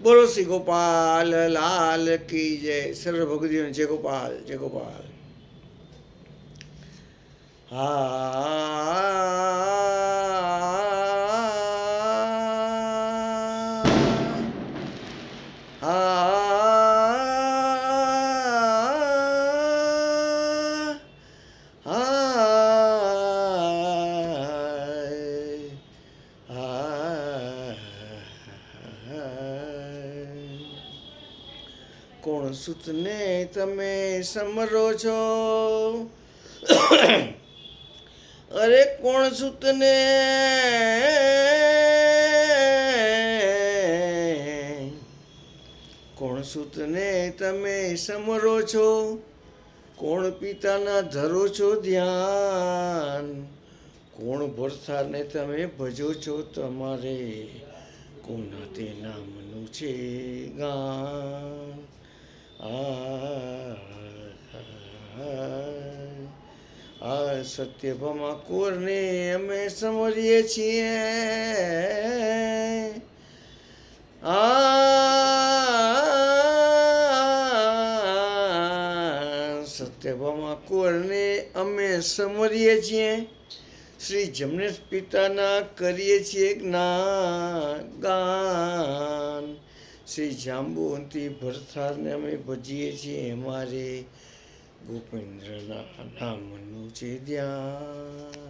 બોલો શ્રી ગોપાલ લાલ કી જય. સર્વ ભગવદીઓ જય ગોપાલ જય ગોપાલ. હા હા કોણ સૂતને તમે સમરો છો? અરે કોણ સૂતને? કોણ સૂતને તમે સમરો છો? કોણ પિતાના ધરો છો ધ્યાન? કોણ ભરસાને તમે ભજો છો તમારે? કોના તે નામનું છે ગાન? આ સત્યભામા કોરને અમે સમરીએ છીએ. આ સત્યભામા કોરને અમે સમરીએ છીએ. શ્રી જમનેશ પિતાના કરીએ છીએ જ્ઞાન. ગાન શ્રી જાંબુવંતી ભરથારને અમે ભજીએ છીએ. અમારે ગોપેન્દ્રના નામનું છે ધ્યાન.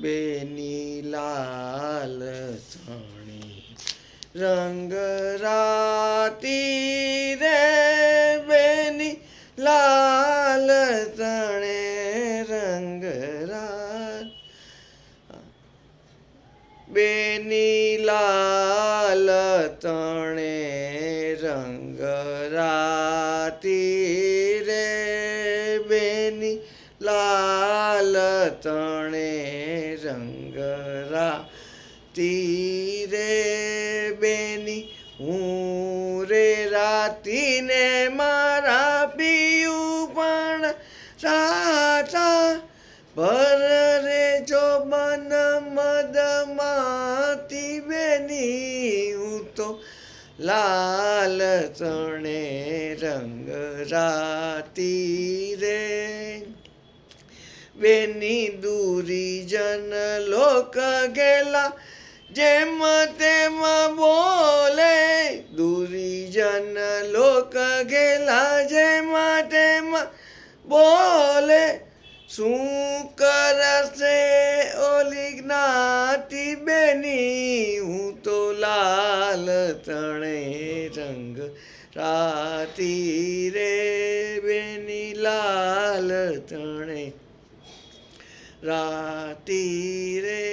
બેની લાલ થાણી રંગ રાતી રે. બેની લાલ તણે બેની લાલ તણે રંગ રાતી રે. બેની લાલ તણે રંગ રાતી રે. બેની હું રે રાતીને મારા લાલ ચણે રંગ રાતી રે. બેની દૂરી જન લોક ગેલા, જેમ તેમ બોલે. દૂરી જન લોક ગેલા, જેમ તેમ બોલે. શું કરશે ઓલી જ્ઞાતિ બેની? હું તો લાલ તણે રંગ રાતી રે બેની લાલ તણે રાતી રે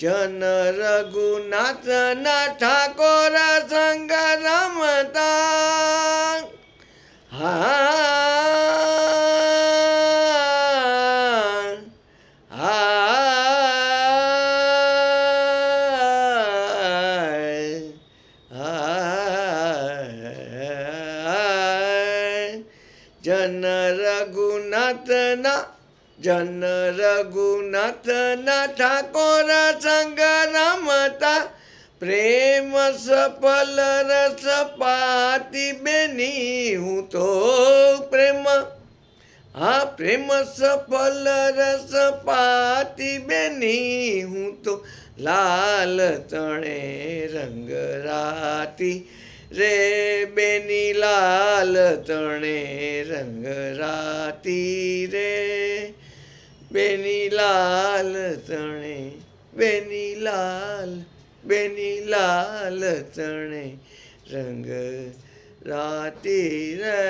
જન રઘુનાથ ના ઠાકોર સંગ જન રઘુનાથના જન રઘુનાથના ઠાકોર સંગ રમતા પ્રેમ સફલ રસ પાતી બેની હું તો પ્રેમ હા પ્રેમ સફલ રસ પાતી બેની હું તો લાલ તણે રંગ રાતી રે બેની લાલ તણે રંગ રાતી રે. બેની લાલ તણે બેની લાલ બેની લાલ તણે રંગ રાતી રે.